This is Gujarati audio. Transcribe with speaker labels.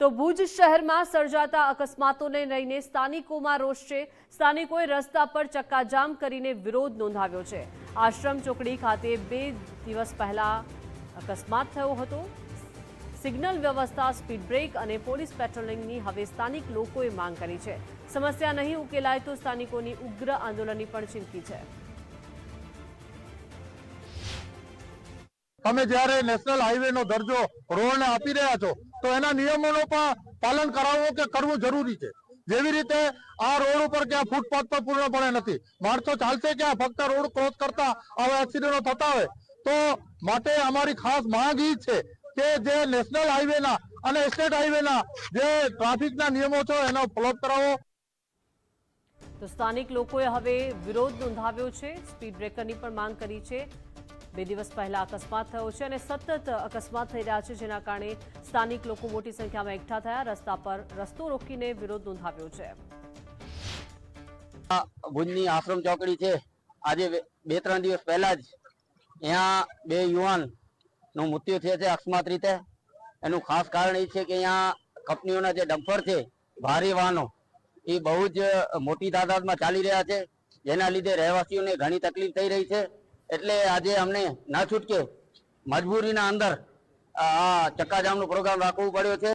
Speaker 1: તો ભુજ શહેરમાં સર્જાતા અકસ્માતોને લઈને સ્થાનિકોમાં રોષ છે. સ્થાનિકોએ રસ્તા પર ચક્કાજામ કરીને વિરોધ નોંધાવ્યો છે. આશ્રમ ચોકડી ખાતે બે દિવસ પહેલા અકસ્માત થયો હતો. સિગ્નલ વ્યવસ્થા, સ્પીડ બ્રેક અને પોલીસ પેટ્રોલિંગની હવે સ્થાનિક લોકોએ માંગ કરી છે. સમસ્યા નહીં ઉકેલાય તો સ્થાનિકોની ઉગ્ર આંદોલનની પણ ચીમકી છે.
Speaker 2: તમે જ્યારે નેશનલ હાઈવે નો દરજ્જો રોડ આપી રહ્યા છો તો એના નિયમોનો પણ પાલન કરાવવું કે કરવું જરૂરી છે. જેવી રીતે આ રોડ ઉપર ક્યાં ફૂટપાથ પર પૂર્ણપણે નથી. માણસો ચાલશે ક્યાં? ફક્ત રોડ ક્રોસ કરતા આવા એક્સિડન્ટો થતા હોય. તો માટે અમારી ખાસ માંગ એ છે કે જે નેશનલ હાઈવેના અને સ્ટેટ હાઈવેના જે ટ્રાફિકના નિયમો છે એનો ફોલો કરાવો.
Speaker 1: તો સ્થાનિક લોકોએ હવે વિરોધ નોંધાવ્યો છે. સ્પીડ બ્રેકરની પણ માંગ કરી છે. બે દિવસ પહેલા અકસ્માત થયો છે અને સતત અકસ્માત થઈ રહ્યા છે, જેના કારણે સ્થાનિક લોકો મોટી સંખ્યામાં એકઠા થયા. રસ્તા પર રસ્તો રોકીને વિરોધ નોંધાવ્યો છે.
Speaker 3: ભુજની આશ્રમ ચોકડી છે. આજે બે- ત્રણ દિવસ પહેલા જ અહીંયા બે યુવાનનું મૃત્યુ થયું છે અકસ્માત રીતે. એનું ખાસ કારણ એ છે કે અહીંયા કંપનીઓના જે ડમ્પર છે, ભારે વાહનો, એ બહુ જ મોટી તાદાદમાં ચાલી રહ્યા છે. જેના લીધે રહેવાસીઓને ઘણી તકલીફ થઈ રહી છે. એટલે આજે અમને ના છૂટકે મજબૂરીના અંદર આ ચક્કાજામનો પ્રોગ્રામ રાખવો પડ્યો છે.